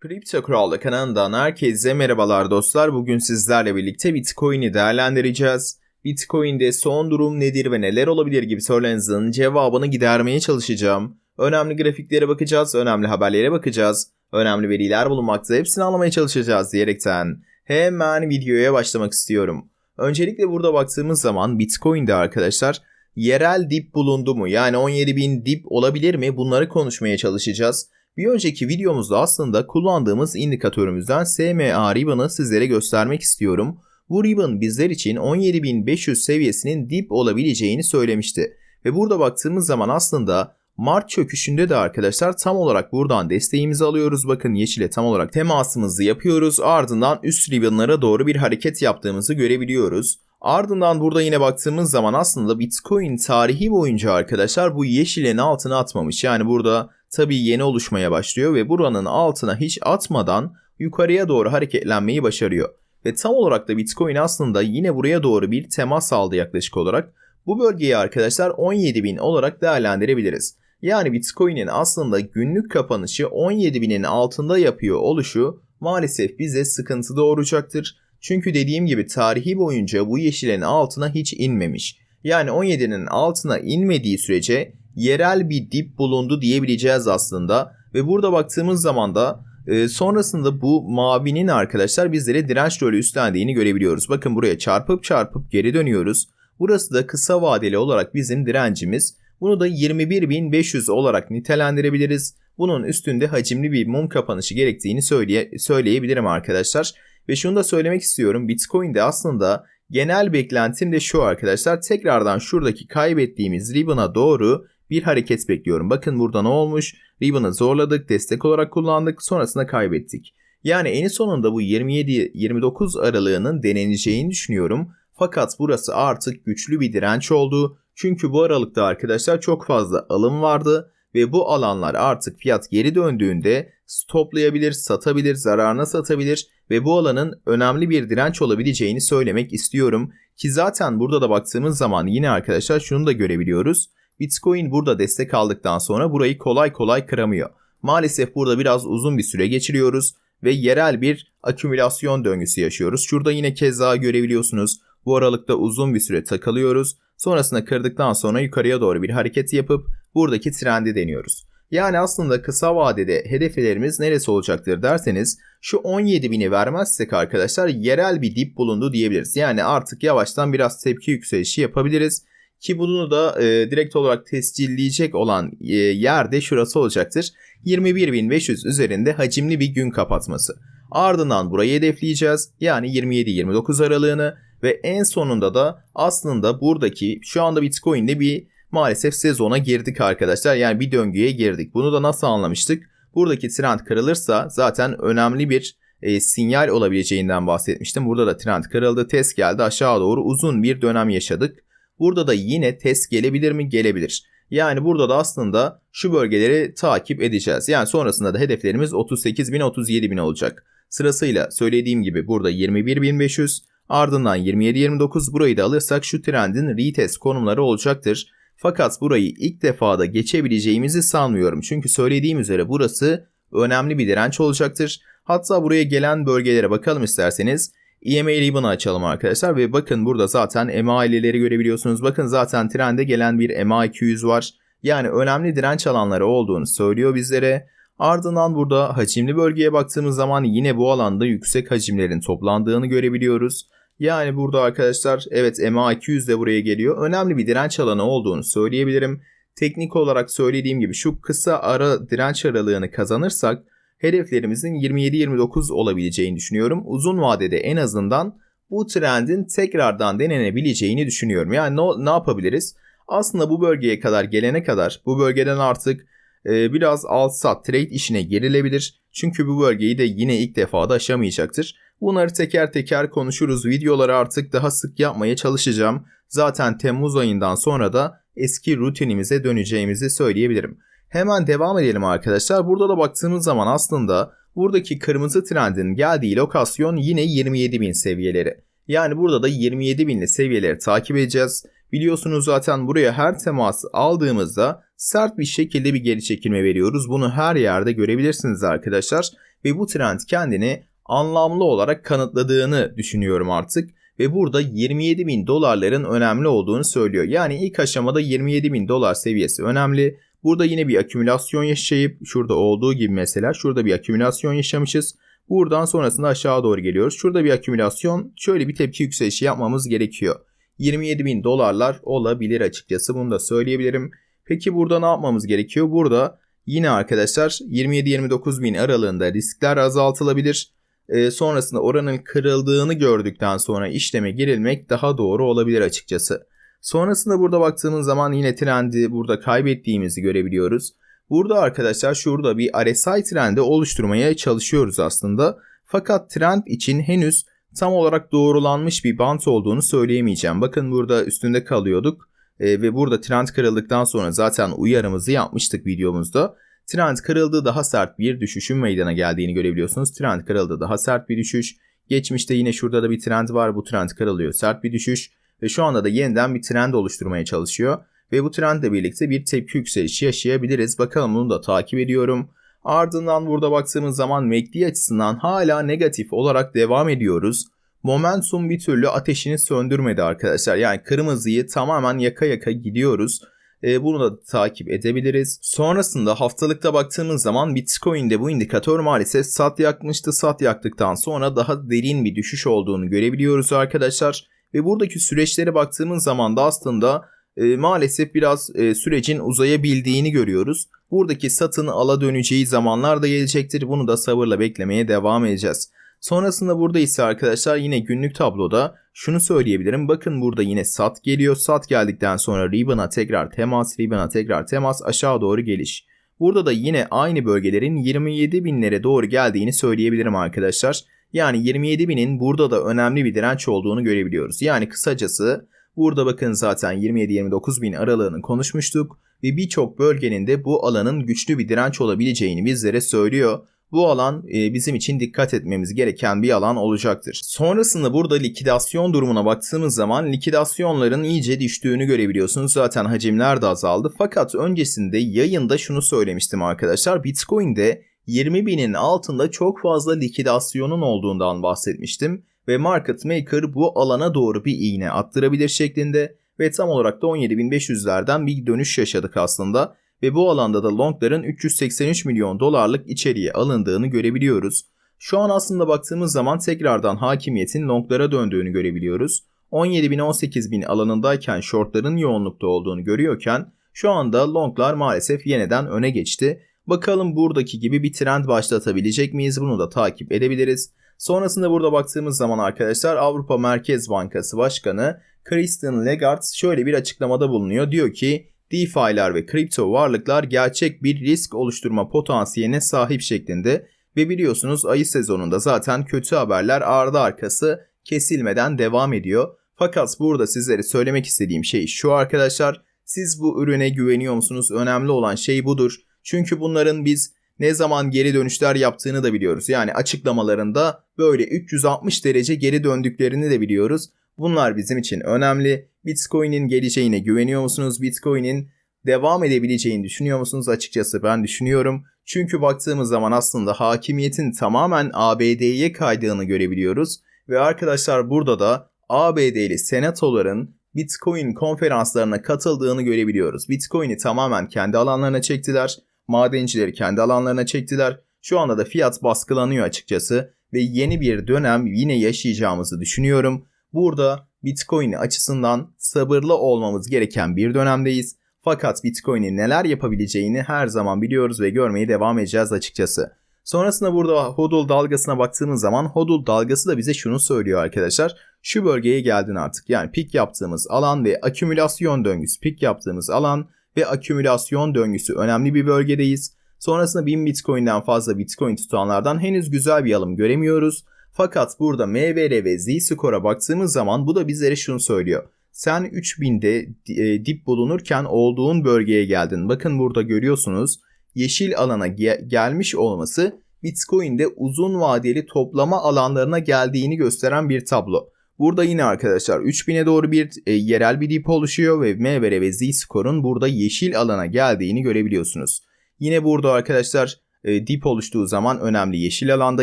Kripto Kral'da kanalından herkese merhabalar dostlar. Bugün sizlerle birlikte Bitcoin'i değerlendireceğiz. Bitcoin'de son durum nedir ve neler olabilir gibi sorulerinizin cevabını gidermeye çalışacağım. Önemli grafiklere bakacağız, önemli haberlere bakacağız, önemli veriler bulunmakta hepsini anlamaya çalışacağız diyerekten hemen videoya başlamak istiyorum. Öncelikle burada baktığımız zaman Bitcoin'de arkadaşlar yerel dip bulundu mu? Yani 17.000 dip olabilir mi? Bunları konuşmaya çalışacağız. Bir önceki videomuzda aslında kullandığımız indikatörümüzden SMA ribbon'ı sizlere göstermek istiyorum. Bu ribbon bizler için 17.500 seviyesinin dip olabileceğini söylemişti. Ve burada baktığımız zaman aslında Mart çöküşünde de arkadaşlar tam olarak buradan desteğimizi alıyoruz. Bakın yeşile tam olarak temasımızı yapıyoruz. Ardından üst ribbonlara doğru bir hareket yaptığımızı görebiliyoruz. Ardından burada yine baktığımız zaman aslında Bitcoin tarihi boyunca arkadaşlar bu yeşilin altına atmamış. Yani burada tabii yeni oluşmaya başlıyor ve buranın altına hiç atmadan yukarıya doğru hareketlenmeyi başarıyor. Ve tam olarak da Bitcoin aslında yine buraya doğru bir temas aldı yaklaşık olarak. Bu bölgeyi arkadaşlar 17.000 olarak değerlendirebiliriz. Yani Bitcoin'in aslında günlük kapanışı 17.000'in altında yapıyor oluşu maalesef bize sıkıntı doğuracaktır. Çünkü dediğim gibi tarihi boyunca bu yeşilin altına hiç inmemiş. Yani 17'nin altına inmediği sürece yerel bir dip bulundu diyebileceğiz aslında. Ve burada baktığımız zaman da e, sonrasında bu mavinin arkadaşlar bizlere direnç rolü üstlendiğini görebiliyoruz. Bakın buraya çarpıp çarpıp geri dönüyoruz. Burası da kısa vadeli olarak bizim direncimiz. Bunu da 21.500 olarak nitelendirebiliriz. Bunun üstünde hacimli bir mum kapanışı gerektiğini söyleye, söyleyebilirim arkadaşlar. Ve şunu da söylemek istiyorum. Bitcoin'de aslında genel beklentim de şu arkadaşlar. Tekrardan şuradaki kaybettiğimiz ribbon'a doğru bir hareket bekliyorum. Bakın burada ne olmuş? Ribbon'ı zorladık, destek olarak kullandık, sonrasında kaybettik. Yani en sonunda bu 27-29 aralığının deneneceğini düşünüyorum. Fakat burası artık güçlü bir direnç oldu. Çünkü bu aralıkta arkadaşlar çok fazla alım vardı ve bu alanlar artık fiyat geri döndüğünde stoplayabilir, satabilir, zararına satabilir ve bu alanın önemli bir direnç olabileceğini söylemek istiyorum. Ki zaten burada da baktığımız zaman yine arkadaşlar şunu da görebiliyoruz. Bitcoin burada destek aldıktan sonra burayı kolay kolay kıramıyor. Maalesef burada biraz uzun bir süre geçiriyoruz ve yerel bir akümülasyon döngüsü yaşıyoruz. Şurada yine keza görebiliyorsunuz. Bu aralıkta uzun bir süre takılıyoruz. Sonrasında kırdıktan sonra yukarıya doğru bir hareket yapıp buradaki trendi deniyoruz. Yani aslında kısa vadede hedeflerimiz neresi olacaktır derseniz şu 17.000'i vermezsek arkadaşlar yerel bir dip bulundu diyebiliriz. Yani artık yavaştan biraz tepki yükselişi yapabiliriz. Ki bunu da e, direkt olarak tescilleyecek olan e, yerde şurası olacaktır. 21.500 üzerinde hacimli bir gün kapatması. Ardından burayı hedefleyeceğiz. Yani 27-29 aralığını ve en sonunda da aslında buradaki şu anda Bitcoin'de bir maalesef sezona girdik arkadaşlar. Yani bir döngüye girdik. Bunu da nasıl anlamıştık? Buradaki trend kırılırsa zaten önemli bir e, sinyal olabileceğinden bahsetmiştim. Burada da trend kırıldı, test geldi aşağı doğru uzun bir dönem yaşadık. Burada da yine test gelebilir mi? Gelebilir. Yani burada da aslında şu bölgeleri takip edeceğiz. Yani sonrasında da hedeflerimiz 38 bin 37 bin olacak. Sırasıyla söylediğim gibi burada 21.500 ardından 27-29 burayı da alırsak şu trendin retest konumları olacaktır. Fakat burayı ilk defada geçebileceğimizi sanmıyorum. Çünkü söylediğim üzere burası önemli bir direnç olacaktır. Hatta buraya gelen bölgelere bakalım isterseniz. EMA ribbon'ı açalım arkadaşlar ve bakın burada zaten MA50'leri görebiliyorsunuz. Bakın zaten trende gelen bir MA200 var. Yani önemli direnç alanları olduğunu söylüyor bizlere. Ardından burada hacimli bölgeye baktığımız zaman yine bu alanda yüksek hacimlerin toplandığını görebiliyoruz. Yani burada arkadaşlar evet MA200 de buraya geliyor. Önemli bir direnç alanı olduğunu söyleyebilirim. Teknik olarak söylediğim gibi şu kısa ara direnç aralığını kazanırsak hedeflerimizin 27-29 olabileceğini düşünüyorum. Uzun vadede en azından bu trendin tekrardan denenebileceğini düşünüyorum. Yani ne, ne yapabiliriz? Aslında bu bölgeye kadar gelene kadar bu bölgeden artık e, biraz alt sat trade işine girilebilir. Çünkü bu bölgeyi de yine ilk defa da aşamayacaktır. Bunları teker teker konuşuruz. Videoları artık daha sık yapmaya çalışacağım. Zaten Temmuz ayından sonra da eski rutinimize döneceğimizi söyleyebilirim. Hemen devam edelim arkadaşlar. Burada da baktığımız zaman aslında buradaki kırmızı trendin geldiği lokasyon yine 27.000 seviyeleri. Yani burada da 27.000'li seviyeleri takip edeceğiz. Biliyorsunuz zaten buraya her temas aldığımızda sert bir şekilde bir geri çekilme veriyoruz. Bunu her yerde görebilirsiniz arkadaşlar. Ve bu trend kendini anlamlı olarak kanıtladığını düşünüyorum artık. Ve burada 27 bin dolarların önemli olduğunu söylüyor. Yani ilk aşamada 27 bin dolar seviyesi önemli. Burada yine bir akümülasyon yaşayıp şurada olduğu gibi mesela şurada bir akümülasyon yaşamışız. Buradan sonrasında aşağı doğru geliyoruz. Şurada bir akümülasyon şöyle bir tepki yükselişi yapmamız gerekiyor. 27 bin dolarlar olabilir açıkçası bunu da söyleyebilirim. Peki burada ne yapmamız gerekiyor? Burada yine arkadaşlar 27-29 bin aralığında riskler azaltılabilir. Ee, sonrasında oranın kırıldığını gördükten sonra işleme girilmek daha doğru olabilir açıkçası. Sonrasında burada baktığımız zaman yine trendi burada kaybettiğimizi görebiliyoruz. Burada arkadaşlar şurada bir RSI trendi oluşturmaya çalışıyoruz aslında. Fakat trend için henüz tam olarak doğrulanmış bir bant olduğunu söyleyemeyeceğim. Bakın burada üstünde kalıyorduk e, ve burada trend kırıldıktan sonra zaten uyarımızı yapmıştık videomuzda. Trend kırıldı daha sert bir düşüşün meydana geldiğini görebiliyorsunuz. Trend kırıldı daha sert bir düşüş. Geçmişte yine şurada da bir trend var. Bu trend kırılıyor. Sert bir düşüş. Ve şu anda da yeniden bir trend oluşturmaya çalışıyor. Ve bu trendle birlikte bir tepki yükselişi yaşayabiliriz. Bakalım bunu da takip ediyorum. Ardından burada baktığımız zaman MACD açısından hala negatif olarak devam ediyoruz. Momentum bir türlü ateşini söndürmedi arkadaşlar. Yani kırmızıyı tamamen yaka yaka gidiyoruz. E, bunu da takip edebiliriz. Sonrasında haftalıkta baktığımız zaman Bitcoin'de bu indikatör maalesef sat yakmıştı. Sat yaktıktan sonra daha derin bir düşüş olduğunu görebiliyoruz arkadaşlar. Ve buradaki süreçlere baktığımız zaman da aslında e, maalesef biraz e, sürecin uzayabildiğini görüyoruz. Buradaki satın ala döneceği zamanlar da gelecektir. Bunu da sabırla beklemeye devam edeceğiz. Sonrasında burada ise arkadaşlar yine günlük tabloda şunu söyleyebilirim. Bakın burada yine sat geliyor. Sat geldikten sonra Ribbon'a tekrar temas, Ribbon'a tekrar temas, aşağı doğru geliş. Burada da yine aynı bölgelerin 27 binlere doğru geldiğini söyleyebilirim arkadaşlar. Yani 27 binin burada da önemli bir direnç olduğunu görebiliyoruz. Yani kısacası burada bakın zaten 27-29 bin aralığını konuşmuştuk ve birçok bölgenin de bu alanın güçlü bir direnç olabileceğini bizlere söylüyor. Bu alan e, bizim için dikkat etmemiz gereken bir alan olacaktır. Sonrasında burada likidasyon durumuna baktığımız zaman likidasyonların iyice düştüğünü görebiliyorsunuz. Zaten hacimler de azaldı. Fakat öncesinde yayında şunu söylemiştim arkadaşlar. Bitcoin'de 20 binin altında çok fazla likidasyonun olduğundan bahsetmiştim. Ve market maker bu alana doğru bir iğne attırabilir şeklinde ve tam olarak da 17.500'lerden bir dönüş yaşadık aslında ve bu alanda da longların 383 milyon dolarlık içeriye alındığını görebiliyoruz. Şu an aslında baktığımız zaman tekrardan hakimiyetin longlara döndüğünü görebiliyoruz. 17 bin 18 bin alanındayken shortların yoğunlukta olduğunu görüyorken şu anda longlar maalesef yeniden öne geçti. Bakalım buradaki gibi bir trend başlatabilecek miyiz bunu da takip edebiliriz. Sonrasında burada baktığımız zaman arkadaşlar Avrupa Merkez Bankası Başkanı Christian Lagarde şöyle bir açıklamada bulunuyor. Diyor ki DeFi'ler ve kripto varlıklar gerçek bir risk oluşturma potansiyeline sahip şeklinde ve biliyorsunuz ayı sezonunda zaten kötü haberler ardı arkası kesilmeden devam ediyor. Fakat burada sizlere söylemek istediğim şey şu arkadaşlar. Siz bu ürüne güveniyor musunuz? Önemli olan şey budur. Çünkü bunların biz ne zaman geri dönüşler yaptığını da biliyoruz. Yani açıklamalarında böyle 360 derece geri döndüklerini de biliyoruz. Bunlar bizim için önemli. Bitcoin'in geleceğine güveniyor musunuz? Bitcoin'in devam edebileceğini düşünüyor musunuz? Açıkçası ben düşünüyorum. Çünkü baktığımız zaman aslında hakimiyetin tamamen ABD'ye kaydığını görebiliyoruz. Ve arkadaşlar burada da ABD'li senatoların Bitcoin konferanslarına katıldığını görebiliyoruz. Bitcoin'i tamamen kendi alanlarına çektiler. Madencileri kendi alanlarına çektiler. Şu anda da fiyat baskılanıyor açıkçası ve yeni bir dönem yine yaşayacağımızı düşünüyorum. Burada Bitcoin açısından sabırlı olmamız gereken bir dönemdeyiz. Fakat Bitcoin'in neler yapabileceğini her zaman biliyoruz ve görmeye devam edeceğiz açıkçası. Sonrasında burada hodl dalgasına baktığımız zaman hodl dalgası da bize şunu söylüyor arkadaşlar. Şu bölgeye geldin artık. Yani pik yaptığımız alan ve akümülasyon döngüsü. Pik yaptığımız alan ve akümülasyon döngüsü önemli bir bölgedeyiz. Sonrasında 1000 Bitcoin'den fazla Bitcoin tutanlardan henüz güzel bir alım göremiyoruz. Fakat burada MVR ve Z-Score'a baktığımız zaman bu da bizlere şunu söylüyor. Sen 3000'de e, dip bulunurken olduğun bölgeye geldin. Bakın burada görüyorsunuz yeşil alana ge- gelmiş olması Bitcoin'de uzun vadeli toplama alanlarına geldiğini gösteren bir tablo. Burada yine arkadaşlar 3000'e doğru bir e, yerel bir dip oluşuyor ve MVR ve Z-Score'un burada yeşil alana geldiğini görebiliyorsunuz. Yine burada arkadaşlar e, dip oluştuğu zaman önemli yeşil alanda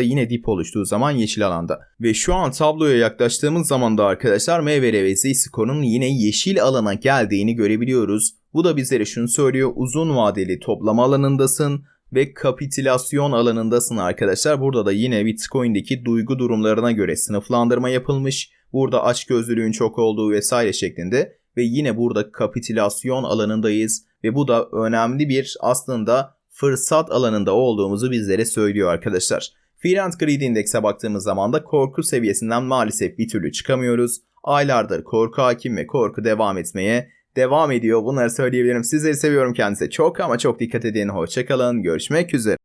yine dip oluştuğu zaman yeşil alanda. Ve şu an tabloya yaklaştığımız zaman da arkadaşlar MVR ve Z-Score'un yine yeşil alana geldiğini görebiliyoruz. Bu da bizlere şunu söylüyor uzun vadeli toplama alanındasın ve kapitülasyon alanındasın arkadaşlar. Burada da yine Bitcoin'deki duygu durumlarına göre sınıflandırma yapılmış. Burada açgözlülüğün çok olduğu vesaire şeklinde ve yine burada kapitülasyon alanındayız ve bu da önemli bir aslında fırsat alanında olduğumuzu bizlere söylüyor arkadaşlar. Fear and Greed Index'e baktığımız zaman da korku seviyesinden maalesef bir türlü çıkamıyoruz. Aylardır korku hakim ve korku devam etmeye devam ediyor. Bunları söyleyebilirim. Sizleri seviyorum kendinize çok ama çok dikkat edin. Hoşçakalın. Görüşmek üzere.